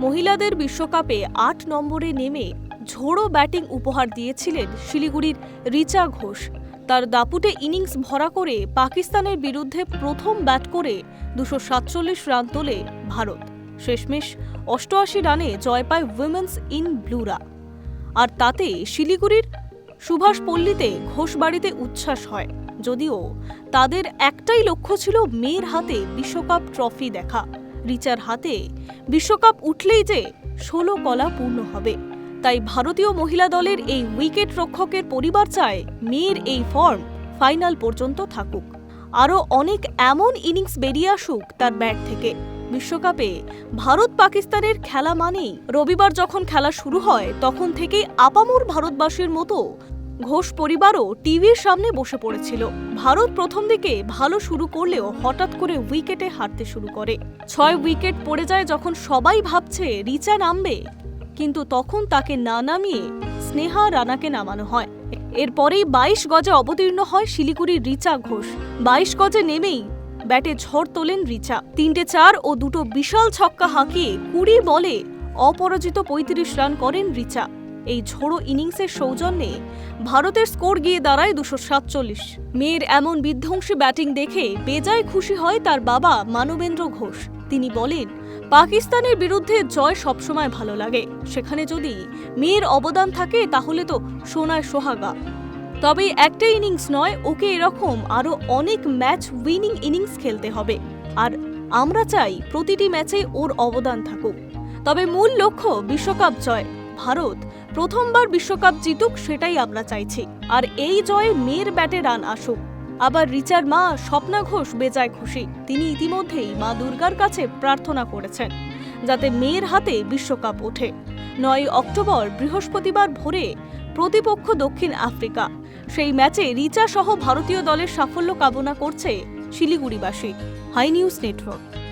মহিলাদের বিশ্বকাপে আট নম্বরে নেমে ঝোড়ো ব্যাটিং উপহার দিয়েছিলেন শিলিগুড়ির রিচা ঘোষ। তার দাপুটে ইনিংস ভরা করে পাকিস্তানের বিরুদ্ধে প্রথম ব্যাট করে দুশো সাতচল্লিশ রান তোলে ভারত। শেষমেশ অষ্টআশি রানে জয় পায় উইমেন্স ইন ব্লুরা। আর তাতে শিলিগুড়ির সুভাষ পল্লীতে ঘোষবাড়িতে উচ্ছ্বাস হয়। যদিও তাদের একটাই লক্ষ্য ছিল মেয়ের হাতে বিশ্বকাপ ট্রফি দেখা। রিচার হাতে বিশ্বকাপ উঠলেই যে ষোলো কলা পূর্ণ হবে। তাই ভারতীয় মহিলা দলের এই উইকেট রক্ষকের পরিবার চায় মেয়ের এই ফর্ম ফাইনাল পর্যন্ত থাকুক। আরও অনেক এমন ইনিংস বেরিয়ে আসুক তার ব্যাট থেকে। বিশ্বকাপে ভারত পাকিস্তানের খেলা মানেই রবিবার যখন খেলা শুরু হয়, তখন থেকেই আপামর ভারতবাসীর মতো ঘোষ পরিবারও টিভির সামনে বসে পড়েছিল। ভারত প্রথম দিকে ভালো শুরু করলেও হঠাৎ করে উইকেটে হারতে শুরু করে। ছয় উইকেট পড়ে যায় যখন সবাই ভাবছে রিচা নামবে, কিন্তু তখন তাকে না নামিয়ে স্নেহা রানাকে নামানো হয়। এরপরেই বাইশ গজে অবতীর্ণ হয় শিলিগুড়ির রিচা ঘোষ। বাইশ গজে নেমেই ব্যাটে ঝড় তোলেন রিচা। তিনটে চার ও দুটো বিশাল ছক্কা হাঁকিয়ে কুড়ি বলে অপরাজিত পঁয়ত্রিশ রান করেন রিচা। এই ঝোড়ো ইনিংসের সৌজন্যে ভারতের স্কোর গিয়ে দাঁড়ায় দুশো সাতচল্লিশ। মেয়ের এমন বিধ্বংসী ব্যাটিং দেখে বেজায় খুশি হয় তার বাবা মানবেন্দ্র ঘোষ। তিনি বলেন, পাকিস্তানের বিরুদ্ধে জয় সবসময় ভালো লাগে। সেখানে যদি মেয়ের অবদান থাকে, তাহলে তো সোনায় সোহাগা। তবে একটা ইনিংস নয়, ওকে এরকম আরও অনেক ম্যাচ উইনিং ইনিংস খেলতে হবে। আর আমরা চাই প্রতিটি ম্যাচে ওর অবদান থাকুক। তবে মূল লক্ষ্য বিশ্বকাপ জয়, ভারত। প্রথমবার বিশ্বকাপ জিতুক সেটাই আমরা চাইছি। আর এই জয়ে মেয়ের ব্যাটে রান আসুক। আবার রিচার মা স্বপ্না ঘোষ বেজায় খুশি। তিনি ইতিমধ্যেই মা দুর্গার কাছে প্রার্থনা করেছেন, যাতে মেয়ের হাতে বিশ্বকাপ ওঠে। নয় অক্টোবর বৃহস্পতিবার ভোরে প্রতিপক্ষ দক্ষিণ আফ্রিকা। সেই ম্যাচে রিচা সহ ভারতীয় দলের সাফল্য কামনা করছে শিলিগুড়িবাসী। High news network.